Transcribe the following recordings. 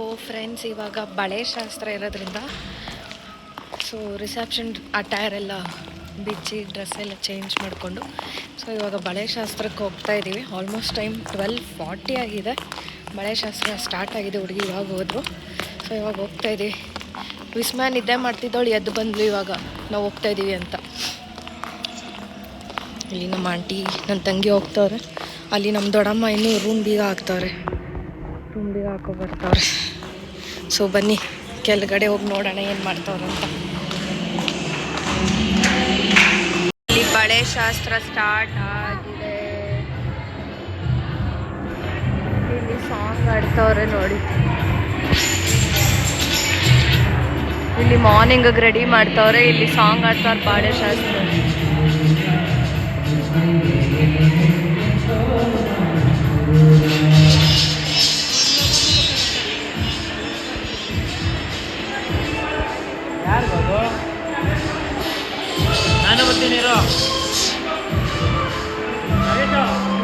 ಓ friends ಇವಾಗ ಬಳೆ ಶಾಸ್ತ್ರ ಇರೋದ್ರಿಂದ ಸೊ ರಿಸೆಪ್ಷನ್ ಅಟೈರ್ ಎಲ್ಲ ಬಿಚ್ಚಿ ಡ್ರೆಸ್ ಎಲ್ಲ ಚೇಂಜ್ ಮಾಡಿಕೊಂಡು ಸೊ ಇವಾಗ ಬಳೆ ಶಾಸ್ತ್ರಕ್ಕೆ ಹೋಗ್ತಾ ಇದ್ದೀವಿ ಆಲ್ಮೋಸ್ಟ್ ಟೈಮ್ ಟ್ವೆಲ್ ಫಾರ್ಟಿ ಆಗಿದೆ. ಬಳೆ ಶಾಸ್ತ್ರ ಸ್ಟಾರ್ಟ್ ಆಗಿದೆ, ಹುಡುಗಿ ಇವಾಗ ಹೋದ್ರು. ಸೊ ಇವಾಗ ಹೋಗ್ತಾ ಇದ್ದೀವಿ ವಿಸ್ಮಯ ನಿದ್ದೆ ಮಾಡ್ತಿದ್ದವಳು ಎದ್ದು ಬಂದ್ಲು ಇವಾಗ. ನಾವು ಹೋಗ್ತಾ ಇದ್ದೀವಿ ಅಂತ. ಇಲ್ಲಿ ನಮ್ಮ ಆಂಟಿ ನನ್ನ ತಂಗಿ ಹೋಗ್ತವ್ರೆ. ಅಲ್ಲಿ ನಮ್ಮ ದೊಡ್ಡಮ್ಮ ಇನ್ನೂ ರೂಮ್ ಬೀಗ ಹಾಕ್ತವ್ರೆ. ರೂಮ್ ಬೀಗ ಹಾಕೋ ಬರ್ತಾವ್ರೆ. ಸೊ ಬನ್ನಿ, ಕೆಳಗಡೆ ಹೋಗಿ ನೋಡೋಣ ಏನು ಮಾಡ್ತಾವ್ರಂತ ಇಲ್ಲಿ ಬಳೆ ಶಾಸ್ತ್ರ ಸ್ಟಾರ್ಟ್ ಆಗಿದೆ. ಇಲ್ಲಿ ಸಾಂಗ್ ಆಡ್ತಾವ್ರೆ ನೋಡಿ. ಇಲ್ಲಿ ಮಾರ್ನಿಂಗ್ ರೆಡಿ ಮಾಡ್ತಾವ್ರೆ, ಇಲ್ಲಿ ಸಾಂಗ್ ಆಡ್ತಾವ್ರೆ ಬಾಳೆ ಶಾಸ್ತ್ರ.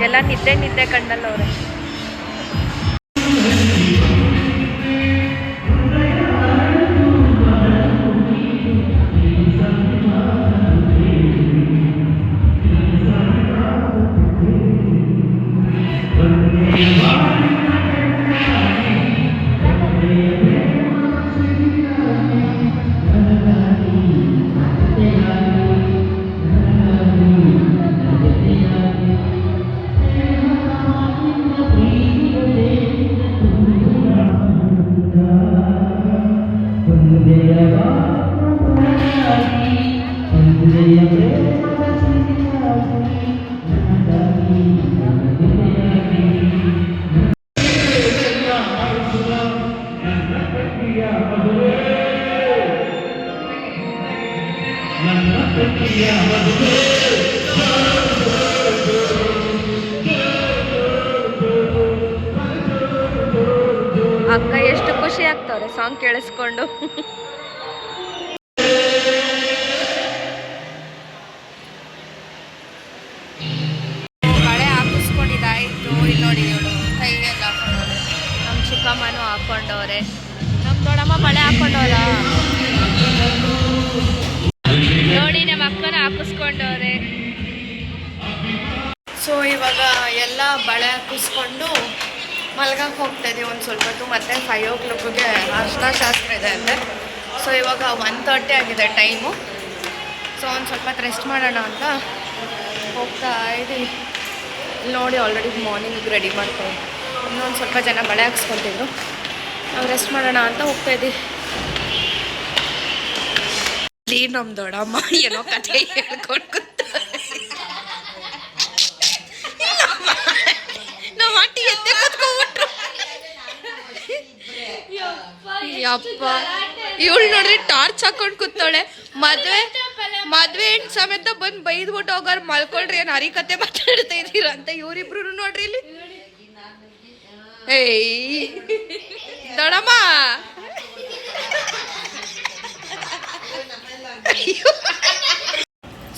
ಎಲ್ಲ ನಿದ್ದೆ ನಿದ್ದೆ ಕಂಡಲ್ಲ ಬಳೆ ಹಾಕಿಸ್ಕೊಂಡು ಮಲ್ಗಕ್ಕೆ ಹೋಗ್ತಾ ಇದೀವಿ ಒಂದು ಸ್ವಲ್ಪ ಹೊತ್ತು. ಮತ್ತೆ ಫೈವ್ ಓ ಕ್ಲಾಕ್ಗೆ ಶಾಸ್ತ್ರ ಇದೆ ಅಂದರೆ ಸೊ ಇವಾಗ ಒನ್ ತರ್ಟಿ ಆಗಿದೆ ಟೈಮು ಸೊ ಒಂದು ಸ್ವಲ್ಪ ರೆಸ್ಟ್ ಮಾಡೋಣ ಅಂತ ಹೋಗ್ತಾ ಇದ್ದೀವಿ ನೋಡಿ ಆಲ್ರೆಡಿ ಮಾರ್ನಿಂಗ್ ರೆಡಿ ಮಾಡ್ತಾರೆ ಇನ್ನೊಂದು ಸ್ವಲ್ಪ ಜನ ಬಳೆ ಹಾಕ್ಸ್ಕೊತಿದ್ರು. ನಾವು ರೆಸ್ಟ್ ಮಾಡೋಣ ಅಂತ ಹೋಗ್ತಾ ಇದ್ದೀವಿ ನಮ್ಮ ದೊಡ್ಡಮ್ಮ, ಏನೋ ಕಥೆ ಹೇಳ್ಕೊಂಡು ಕೂತಾರೆ. ನಮ್ಮ ಆಂಟಿ ಎದ್ದೆ ಕೂತ್ಕೊಂಡ್ಬಿಟ್ರು ಯಪ್ಪ. ಇವಳು ನೋಡ್ರಿ ಟಾರ್ಚ್ ಹಾಕೊಂಡು ಕೂತಾಳೆ ಮದ್ವೆ ಮದ್ವೆ ಹೆಣ್ ಸಮೇತ ಬಂದ್ ಬೈದ್ಬಿಟ್ಟು ಹೋಗಾರ ಮಲ್ಕೊಳ್ರಿ ಏನ್ ಹರಿಕತೆ ಮಾತಾಡ್ತಾ ಇದೀರ ಅಂತ ಇವ್ರಿಬ್ರು ನೋಡ್ರಿ ಇಲ್ಲಿ. ಏಯ್. ದೊಡಮ್ಮ.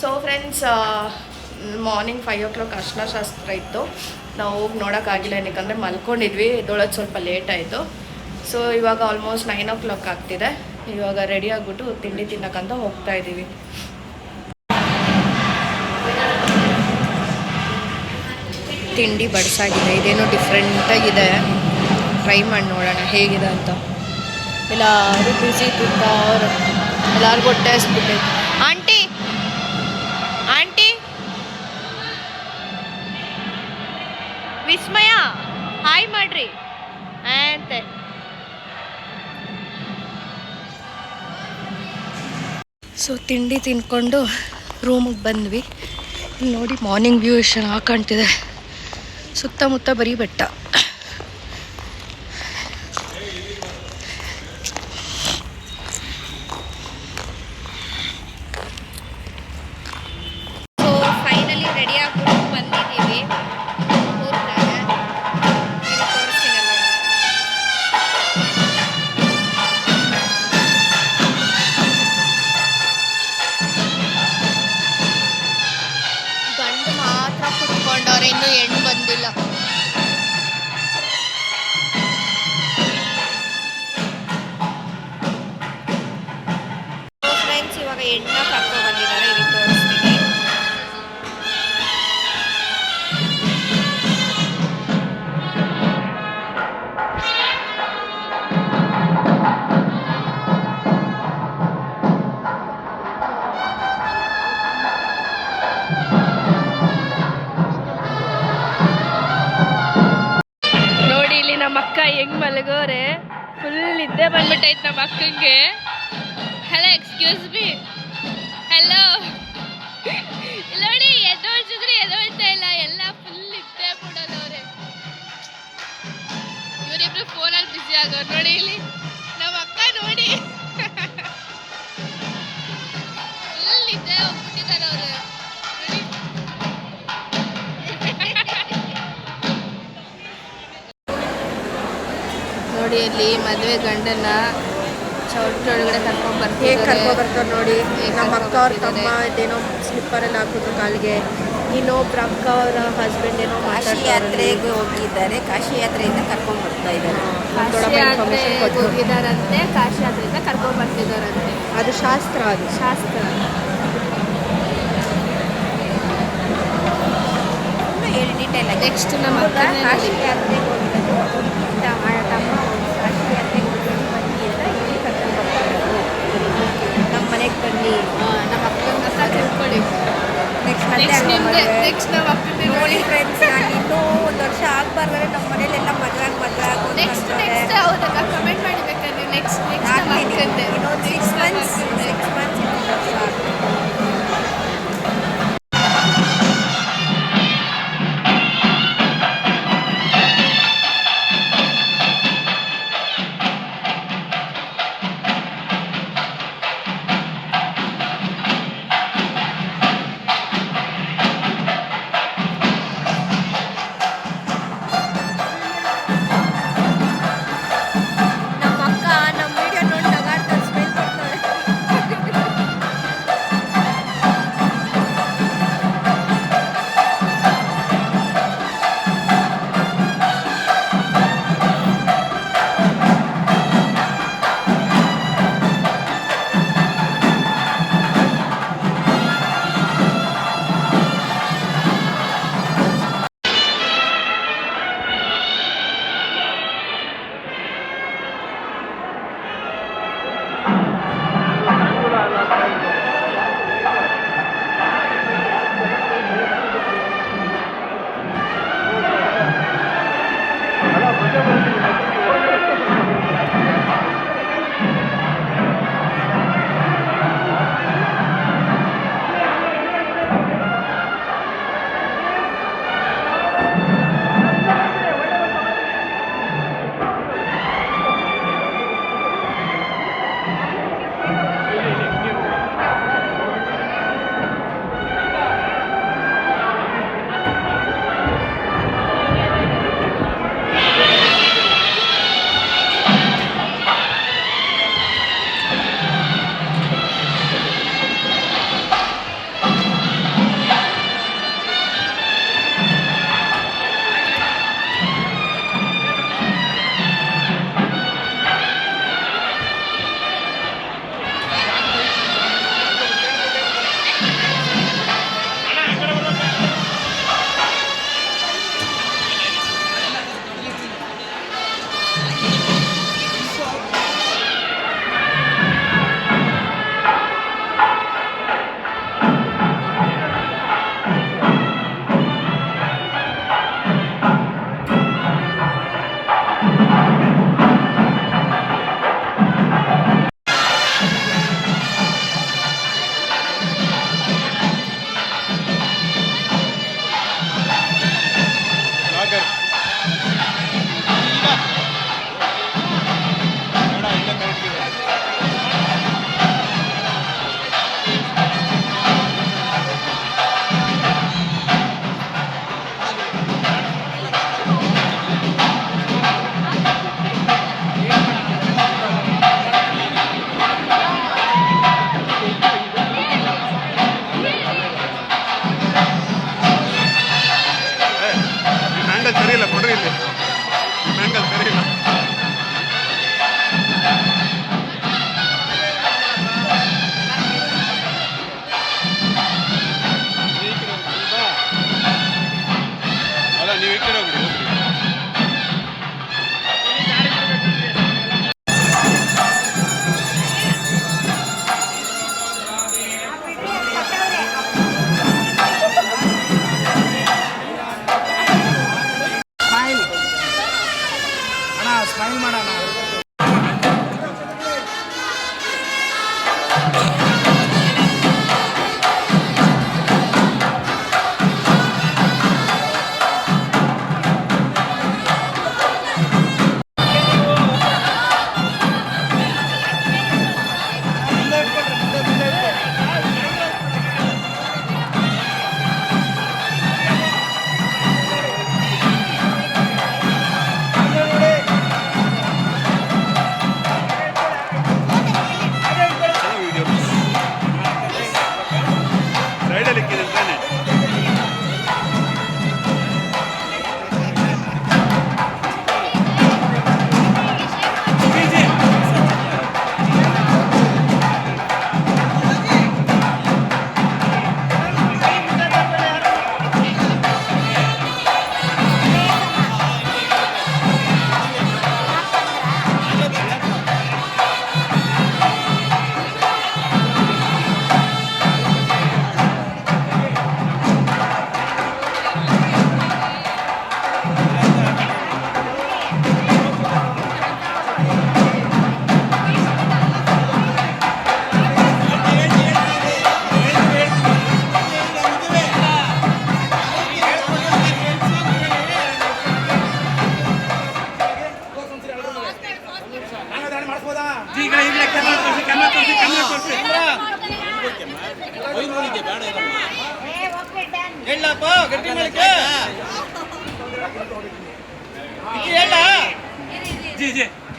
So friends morning five o'clock ಅರ್ಶನ ಶಾಸ್ತ್ರ ಇತ್ತು. ನಾವು ಹೋಗಿ ನೋಡೋಕ್ಕಾಗಿಲ್ಲ ಏನಕ್ಕಂದರೆ ಮಲ್ಕೊಂಡಿದ್ವಿ. ಎದ್ದೊಳೋದು ಸ್ವಲ್ಪ ಲೇಟ್ ಆಯಿತು. ಸೊ ಇವಾಗ ಆಲ್ಮೋಸ್ಟ್ ನೈನ್ ಓ ಕ್ಲಾಕ್ ಆಗ್ತಿದೆ. ಇವಾಗ ರೆಡಿ ಆಗಿಬಿಟ್ಟು ತಿಂಡಿ ತಿನ್ನಕ್ಕಂತ ಹೋಗ್ತಾ ಇದ್ದೀವಿ. ತಿಂಡಿ ಬಡಿಸಾಗಿದೆ. ಇದೇನೋ ಡಿಫ್ರೆಂಟಾಗಿದೆ ಟ್ರೈ ಮಾಡಿ ನೋಡೋಣ ಹೇಗಿದೆ ಅಂತ. ಎಲ್ಲರೂ ಬಿಸಿ ತಿಂತವ್ರು ಎಲ್ಲರಿಗೂ ಹೊಟ್ಟೆ ಹಸ್ಬಿಟ್ಟೈತೆ ಆಂಟಿ ಆಂಟಿ ವಿಸ್ಮಯ! ಹಾಯ್ ಮಾಡ್ರಿ. ಅಂತೆ ಸೊ ತಿಂಡಿ ತಿನ್ಕೊಂಡು ರೂಮಿಗೆ ಬಂದ್ವಿ. ಇಲ್ಲಿ ನೋಡಿ ಮಾರ್ನಿಂಗ್ ವ್ಯೂ ಎಷ್ಟು ಚೆನ್ನಾಗಿ ಕಾಣ್ತಿದೆ. ಸುತ್ತಮುತ್ತ ಬರೀ ಬೆಟ್ಟ. ಮಲಗೋರೆ? ಫುಲ್ ನಿದ್ದೆ ಬಂದ್ಬಿಟ್ಟೈತೆ ನಮ್ಮ ಅಕ್ಕಂಗೆ. ಹಲೋ ಎಕ್ಸ್ಕ್ಯೂಸ್ ಬಿ ಹಲೋ ನೋಡಿ, ಎದ್ದೋಳ್ಸಿದ್ರೆ ಎದ್ದೋಳ್ತಾ ಇಲ್ಲ. ಎಲ್ಲ ಫುಲ್ ನಿದ್ದೆ ಬಿಡೋದವ್ರೆ. ಇವರಿಬ್ರು ಫೋನಲ್ಲಿ ಬಿಜಿ ಆಗೋರು ನೋಡಿ ಇಲ್ಲಿ. ಅಲ್ಲಿ ಮದುವೆ ಗಂಡನ ಚೌಟ್ರಿ ಒಳಗಡೆ ಕರ್ಕೊಂಡ್ ಹೇಗೆ ಬರ್ತಿದ್ದಾರೆ ಕರ್ಕೊ ಬರ್ತಾರೆ ನೋಡಿ? ಹೇಗ್ ನಮ್ಮ ಅಕ್ಕ ಅವ್ರ ತಮ್ಮ ಇದೇನೋ ಸ್ಲಿಪ್ಪರ್ ಸ್ಲಿಪ್ಪರಲ್ಲಿ ಹಾಕಿದ್ರು ಕಾಲಿಗೆ. ಇನ್ನೊಬ್ರು ಅಕ್ಕ ಅವರ ಹಸ್ಬೆಂಡ್ ಏನೋ ಕಾಶಿ ಯಾತ್ರೆಗೆ ಹೋಗಿದ್ದಾರೆ. ಕಾಶಿ ಯಾತ್ರೆಯಿಂದ ಕರ್ಕೊಂಡ್ ಬರ್ತಾ ಇದ್ದಾರೆ. ಇನ್ಫಾರ್ಮೇಶನ್ ಕೊಟ್ಟರು ಹೋಗಿದಾರಂತೆ ಕಾಶಿ ಯಾತ್ರೆಯಿಂದ ಕರ್ಕೊಂಡ್ ಬರ್ತಿದಾರಂತೆ ಅದು ಶಾಸ್ತ್ರ ಅದು. ಶಾಸ್ತ್ರ. ಹೇಳಿ ಡೀಟೇಲ್ ಆಗಿ ನೆಕ್ಸ್ಟ್ ನಮ್ಮ ಕಾಶಿ. ಯಾತ್ರೆಗೆ ಹೋಗ್ಬೇಕು ತಮ್ಮ ತಮ್ಮ ಕಾಶಿ ಯಾತ್ರೆಗೆ ಹೋಗ್ಬೇಕು ಬನ್ನಿ ಅಂತ ಇಲ್ಲಿ ಕರ್ಕೊಂಡ್ ಬರ್ತಾ ಇರೋದು ನಮ್ಮ ಮನೆಗೆ ಬನ್ನಿ ಆ, ನಮ್ಮ ಅಕ್ಕನ ಹತ್ರ ತಿಳ್ಕೊಳ್ಳಿ ನೆಕ್ಸ್ಟ್ ಅಲ್ವಾ ಮದುವೆ? ನೋಡಿ ಫ್ರೆಂಡ್ಸ್ ನಾನು ಇನ್ನೂ ಒಂದು ವರ್ಷ ಆಗ್ಬಾರ್ದ್ರೆ ನಮ್ಮ ಮನೇಲೆಲ್ಲ ಮದುವೆ ಆಗಿ ಮದುವೆ ಆಗು ಅಂತ ನೆಕ್ಸ್ಟ್ ಅಂತಾರೆ. ಆಗ್ತೀನಿ. ಇನ್ನೊಂದು ಸಿಕ್ಸ್ ಮಂತ್ಸ್ ಸಿಕ್ಸ್ ಮಂತ್ಸ್ ಇನ್ನೊಂದು ವರ್ಷ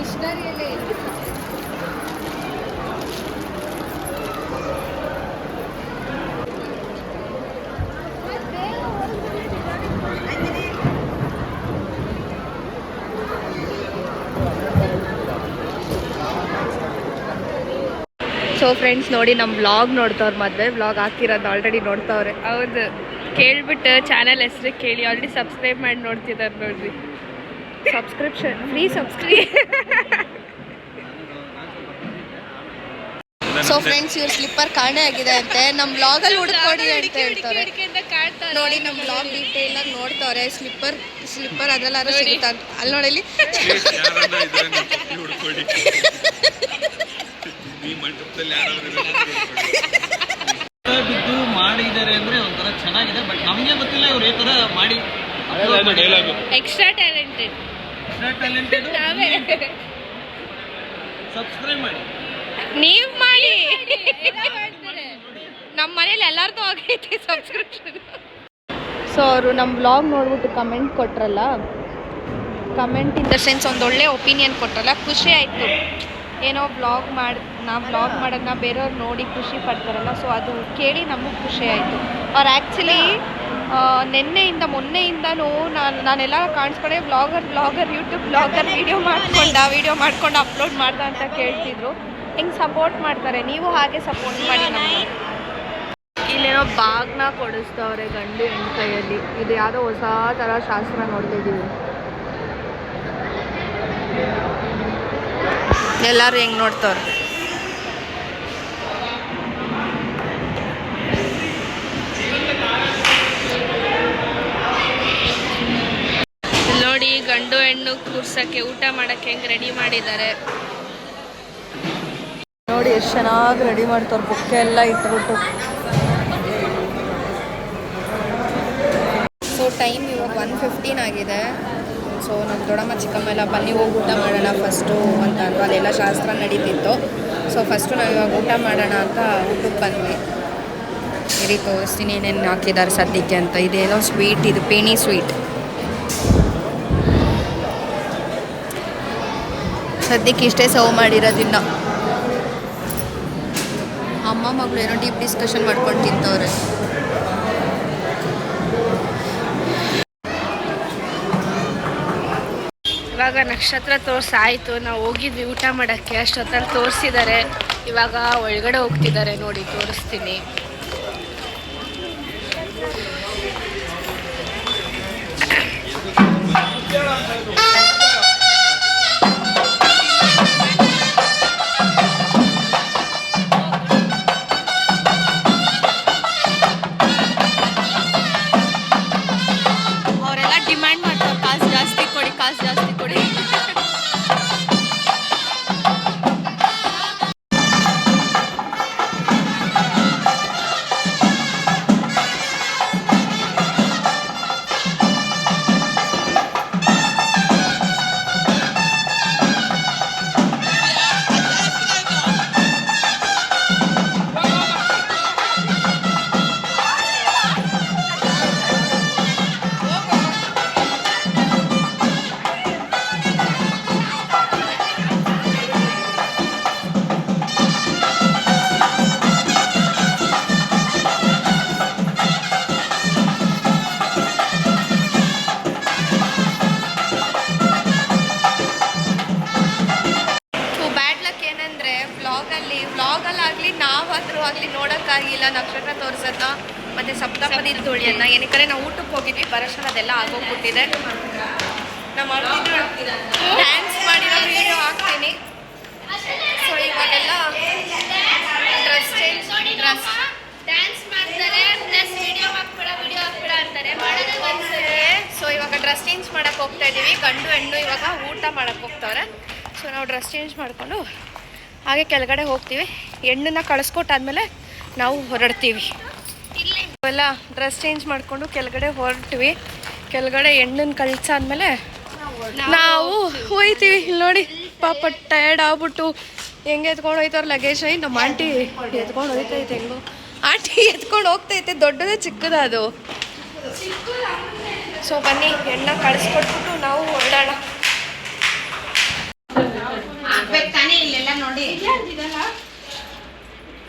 ನಮ್ಮ ಡಿಕ್ಷನರಿಯಲ್ಲೇ ಸೊ ಫ್ರೆಂಡ್ಸ್ ನೋಡಿ ನಮ್ಮ ವ್ಲಾಗ್ ನೋಡ್ತವ್ರೆ ಮದುವೆ. ವ್ಲಾಗ್ ಹಾಕಿರೋದು ಆಲ್ರೆಡಿ ನೋಡ್ತವ್ರೆ. ಹೌದು. ಕೇಳ್ಬಿಟ್ಟು ಚಾನೆಲ್ ಹೆಸರು ಕೇಳಿ. ಆಲ್ರೆಡಿ ಸಬ್ಸ್ಕ್ರೈಬ್ ಮಾಡಿ ನೋಡ್ತಿದ್ದಾರೆ ನೋಡ್ರಿ. Subscription free subscribe so friends ಇವ್ರ ಸ್ಲಿಪ್ಪರ್ ಕಾಣೆ ಆಗಿದೆ ಅಂತೆ. ನಮ್ಮ ಅಲ್ಲಿ ಹುಡುಕೊಡಿ ಅಂತ ಹೇಳ್ತಾರೆ. ನೋಡಿ ನಮ್ಮ ಬ್ಲಾಗ್ ಡೀಟೇಲ್ ಆಗಿ ನೋಡ್ತಾವ್ರೆ ಸ್ಲಿಪ್ಪರ್ ಸ್ಲಿಪ್ಪರ್ ಅದ್ರಲ್ಲಾದ್ರೂ ಸಿಗುತ್ತಾ ಅಲ್ಲಿ ನೋಡಲಿ ಬಿದ್ದು ಮಾಡಿದ್ದಾರೆ ಅಂದ್ರೆ ಒಂಥರ ಚೆನ್ನಾಗಿದೆ ಬಟ್ ನಮಗೆ ಗೊತ್ತಿಲ್ಲ ಇವ್ರು ಈ ತರ ಮಾಡಿ ಎಕ್ಸ್ಟ್ರಾ ಸಬ್ಸ್ಕ್ರೈಬ್ ಮಾಡಿ. ನೀವು ಮಾಡಿ. ನಮ್ಮ ಮನೇಲಿ ಎಲ್ಲಾರ್ದು ಆಗೈತಿ ಸಬ್ಸ್ಕ್ರಿಪ್ಷನ್ ಸೊ ಅವರು ನಮ್ಮ ಬ್ಲಾಗ್ ನೋಡ್ಬಿಟ್ಟು ಕಮೆಂಟ್ ಕೊಟ್ರಲ್ಲ ಕಮೆಂಟ್ ಇನ್ ದ ಸೆನ್ಸ್ ಒಂದು ಒಳ್ಳೆ ಒಪಿನಿಯನ್ ಕೊಟ್ರಲ್ಲ ಖುಷಿ ಆಯಿತು. ಏನೋ ಬ್ಲಾಗ್ ಮಾಡಿ ನಾವು ಬ್ಲಾಗ್ ಮಾಡೋದನ್ನ ಬೇರೆಯವ್ರು ನೋಡಿ ಖುಷಿ ಪಡ್ತಾರಲ್ಲ ಸೊ ಅದು ಕೇಳಿ ನಮಗೂ ಖುಷಿ ಆಯಿತು. ಅವ್ರು ಆ್ಯಕ್ಚುಲಿ ನಿನ್ನೆಯಿಂದ ಮೊನ್ನೆಯಿಂದನೂ ನಾನು ನಾನೆಲ್ಲ ಕಾಣಿಸ್ಕೊಂಡೆ. Blogger blogger YouTube blogger video ಮಾಡ್ಕೊಂಡ ವೀಡಿಯೋ ಮಾಡ್ಕೊಂಡು ಅಪ್ಲೋಡ್ ಮಾಡ್ದ ಅಂತ ಕೇಳ್ತಿದ್ರು. ಹೆಂಗೆ ಸಪೋರ್ಟ್ ಮಾಡ್ತಾರೆ? ನೀವು ಹಾಗೆ ಸಪೋರ್ಟ್ ಮಾಡಿ ಇಲ್ಲೇನೋ ಬಾಗ್ನ ಕೊಡಿಸ್ತವ್ರೆ ಗಂಡು ಹೆಣ್ಣು ಕೈಯಲ್ಲಿ ಇದು ಯಾವುದೋ ಹೊಸ ಥರ ಶಾಸ್ತ್ರ ನೋಡ್ತಿದ್ದೀವಿ ಎಲ್ಲರೂ ಹೆಂಗೆ ನೋಡ್ತವ್ರೆ ಇಲ್ಲ್ ನೋಡಿ ಗಂಡು ಹೆಣ್ಣು ಕೂರ್ಸಕ್ಕೆ ಊಟ ಮಾಡಕ್ಕೆ ಹೆಂಗ್ ರೆಡಿ ಮಾಡಿದ್ದಾರೆ. ನೋಡಿ ಎಷ್ಟು ಚೆನ್ನಾಗಿ ರೆಡಿ ಮಾಡ್ತಾರೆ ಬುಕ್ಕೆ ಎಲ್ಲ ಇಟ್ಬಿಟ್ಟು. ಸೊ ಟೈಮ್ ಇವಾಗ ಒನ್ ಫಿಫ್ಟೀನ್ ಆಗಿದೆ. ಸೊ ನಮ್ಮ ದೊಡ್ಡಮ್ಮ ಚಿಕ್ಕಮ್ಮ ಎಲ್ಲ ಬನ್ನಿ ಹೋಗಿ ಊಟ ಮಾಡೋಣ ಫಸ್ಟು ಅಂತ ಅಲ್ವಾ ಅಲ್ಲೆಲ್ಲ ಶಾಸ್ತ್ರ ನಡೀತಿತ್ತು. ಸೊ ಫಸ್ಟು ನಾವು ಇವಾಗ ಊಟ ಮಾಡೋಣ ಅಂತ ಊಟಕ್ಕೆ ಬಂದ್ವಿ. ಇರಿ ತೋರಿಸ್ತೀನಿ ಏನೇನು ಹಾಕಿದ್ದಾರೆ ಸದ್ಯಕ್ಕೆ ಅಂತ. ಇದೇನೋ ಸ್ವೀಟ್ ಇದು ಪೇಣಿ ಸ್ವೀಟ್ ಸದ್ಯಕ್ಕೆ ಇಷ್ಟೇ ಸರ್ವ್ ಮಾಡಿರೋದಿನ್ನ ಅಮ್ಮ, ಮಗಳು ಏನೋ ಡೀಪ್ ಡಿಸ್ಕಷನ್ ಮಾಡ್ಕೊಂಡು ತಿಂತವ್ರೆ. ಇವಾಗ ನಕ್ಷತ್ರ ತೋರ್ಸಾಯ್ತು, ನಾವು ಹೋಗಿದ್ವಿ ಊಟ ಮಾಡೋಕ್ಕೆ, ಅಷ್ಟೊತ್ತಲ್ಲಿ ತೋರಿಸಿದ್ದಾರೆ ಇವಾಗ ಒಳಗಡೆ ಹೋಗ್ತಿದ್ದಾರೆ ನೋಡಿ, ತೋರಿಸ್ತೀನಿ. ಸಪ್ತಪದಿ ತುಳಿಯನ್ನ. ಏನಕ್ಕೆ ನಾವು ಊಟಕ್ಕೆ ಹೋಗಿದ್ವಿ ಬರಶನ ಅದೆಲ್ಲ ಆಗೋಗ್ಬಿಟ್ಟಿದೆ. ಡ್ಯಾನ್ಸ್ ಮಾಡಿರೋ ವಿಡಿಯೋ ಹಾಕ್ತೀನಿ. ಸೊ ಇವಾಗೆಲ್ಲ ಡ್ರೆಸ್ ಚೇಂಜ್ ಡ್ರೆಸ್ ಡ್ಯಾನ್ಸ್ ಮಾಡ್ತಾರೆ ಪ್ಲಸ್ ವಿಡಿಯೋ ಹಾಕ್ಬೇಡ ವಿಡಿಯೋ ಹಾಕ್ಬೇಡ ಅಂತಾರೆ. ಸೊ ಇವಾಗ ಡ್ರೆಸ್ ಚೇಂಜ್ ಮಾಡಕ್ಕೆ ಹೋಗ್ತಾ ಇದ್ದೀವಿ ಗಂಡು ಹೆಣ್ಣು ಇವಾಗ ಊಟ ಮಾಡಕ್ಕೆ ಹೋಗ್ತವ್ರೆ. ಸೊ ನಾವು ಡ್ರೆಸ್ ಚೇಂಜ್ ಮಾಡಿಕೊಂಡು ಹಾಗೆ ಕೆಳಗಡೆ ಹೋಗ್ತೀವಿ. ಹೆಣ್ಣನ್ನ ಕಳಿಸ್ಕೊಟ್ಟಾದ್ಮೇಲೆ ನಾವು ಹೊರಡ್ತೀವಿ. ಎಲ್ಲ ಡ್ರೆಸ್ ಚೇಂಜ್ ಮಾಡಿಕೊಂಡು ಕೆಳಗಡೆ ಹೊರಟ್ವಿ. ಕೆಳಗಡೆ ಹೆಣ್ಣನ್ನು ಕಳ್ಸಾದ್ಮೇಲೆ ನಾವು ಹೋಯ್ತೀವಿ. ಇಲ್ಲಿ ನೋಡಿ, ಪಾಪ ಟಯರ್ಡ್ ಆಗ್ಬಿಟ್ಟು ಹೆಂಗೆ ಎತ್ಕೊಂಡು ಹೋಯ್ತವ್ರ ಲಗೇಜ್ ಐ ನಮ್ಮ ಆಂಟಿ ಎತ್ಕೊಂಡು ಹೋಯ್ತೈತೆ ಹೆಂಗೋ. ಆಂಟಿ ಎತ್ಕೊಂಡು ಹೋಗ್ತೈತೆ, ದೊಡ್ಡದೇ ಚಿಕ್ಕದ ಅದು. ಸೊ ಬನ್ನಿ ಎಣ್ಣ ಕಳಿಸ್ಕೊಟ್ಬಿಟ್ಟು ನಾವು ಹೊರಡೋಣ.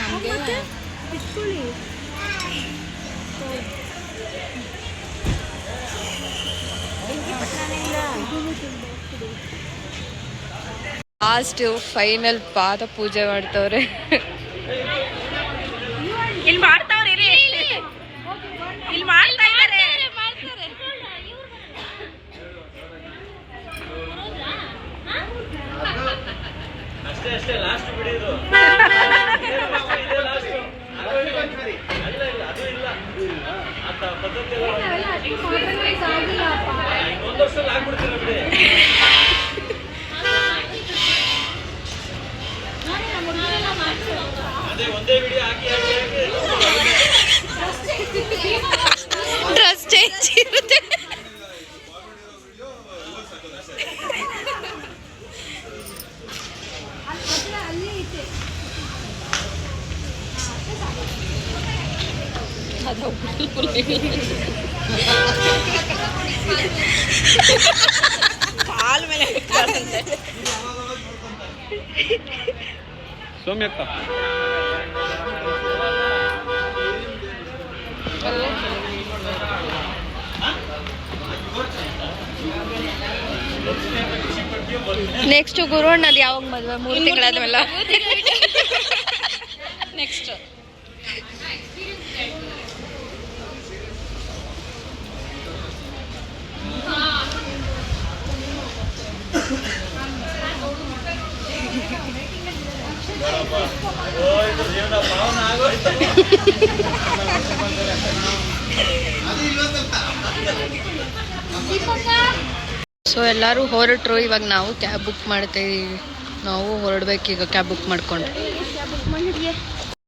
ಮಾಡ್ತೈತೆ ಇಟ್ಕೊಳ್ಳಿ ಲಾಸ್ಟ್ ಫೈನಲ್ ಪಾದ ಪೂಜೆ ಮಾಡ್ತವ್ರೆ. ಇಲ್ಲಿ ಮಾಡ್ತಾವ್ರೆ ಇಲ್ಲಿ ಮಾಡ್ತಾ ಇದ್ದಾರೆ ಅಷ್ಟೇ ಅಷ್ಟೇ ಲಾಸ್ಟ್ ಬಿಡಿದು ಇದೇ ಲಾಸ್ಟ್ ಅಲ್ಲ ಇಲ್ಲ ಅದು ಇಲ್ಲ ಆತ ಪದ್ಧತಿ ಇನ್ನೊಂದು ವರ್ಷದಲ್ಲಿ ಆಗ್ಬಿಡ್ತೀರ ಬಿಡಿ ಅದೇ ಒಂದೇ ವಿಡಿಯೋ ಹಾಕಿ ಹಾಕಿ ಹಾಕಿ ಕಾಲ್ ಮೇಲೆ. ಸೌಮ್ಯಕ್ಕ ನೆಕ್ಸ್ಟ್ ಗುರು ಅಣ್ಣದು ಯಾವಾಗ ಮದುವೆ? ಮೂರು ತಿಂಗಳಾದ್ಮೇಲೆ? ನೆಕ್ಸ್ಟ್ ಸೊ ಎಲ್ಲರೂ ಹೊರಟ್ರು ಇವಾಗ ನಾವು ಕ್ಯಾಬ್ ಬುಕ್ ಮಾಡ್ತೀವಿ ನಾವು ಹೊರಡ್ಬೇಕು ಈಗ ಕ್ಯಾಬ್ ಬುಕ್ ಮಾಡ್ಕೊಂಡು.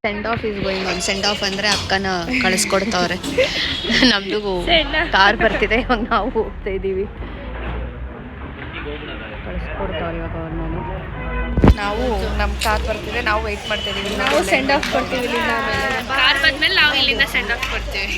Send off is going on send off ಅಂದರೆ ಅಕ್ಕನ ಕಳಿಸ್ಕೊಡ್ತಾವ್ರೆ. ನಮ್ದು ಕಾರ್ ಬರ್ತಿದೆ ಇವಾಗ ನಾವು ಹೋಗ್ತಾ ಇದ್ದೀವಿ ಕಳಿಸ್ಕೊಡ್ತಾವ್ರೆ ಇವಾಗ ಅವ್ರು ನಾನು ನಾವು ನಮ್ಮ ಕಾರ್ ಬರ್ತಿದೆ ನಾವು ವೆಯ್ಟ್ ಮಾಡ್ತಾ ಇದೀವಿ ನಾವು ಸೆಂಡ್ ಆಫ್ ಕೊಡ್ತೀವಿ ಇಲ್ಲಿಂದ ಕಾರ್ ಬಂದ್ಮೇಲೆ ನಾವು ಇಲ್ಲಿಂದ ಸೆಂಡ್ ಆಫ್ ಕೊಡ್ತೀವಿ.